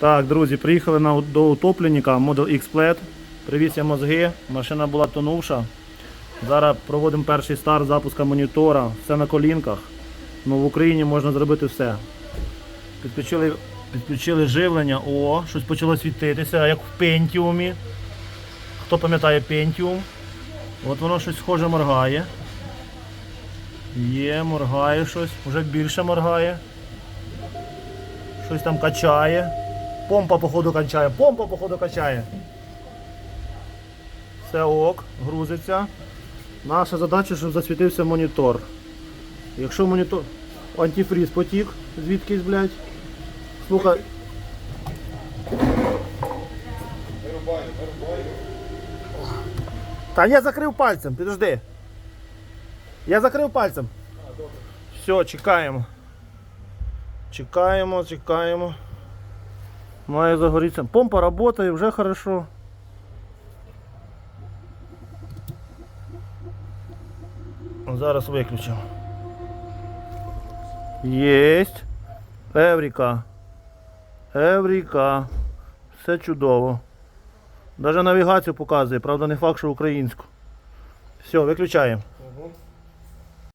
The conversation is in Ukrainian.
Так, друзі, приїхали на, до утопленника Model X Plaid. Привіз я мозги, машина була тонувша. Зараз проводимо перший старт запуска монітора, все на колінках. Ну, в Україні можна зробити все. Підключили, підключили живлення, о, щось почало світитися, як в Pentium. Хто пам'ятає Pentium? От воно щось схоже моргає. Є, моргає щось, вже більше моргає. Щось там качає. Помпа, походу, качає. Помпа, походу, качає. Все ок, грузиться. Наша задача, щоб засвітився монітор. Якщо монітор. Антифріз потік, звідкись, блядь. Слухай. Та я закрив пальцем, підожди. Я закрив пальцем. Все, чекаємо. Чекаємо, чекаємо. Має загорітися. Помпа працює, вже хорошо. Зараз виключимо. Єсть. Евріка. Евріка. Все чудово. Даже навігацію показує, правда не факт, що українську. Все, виключаємо.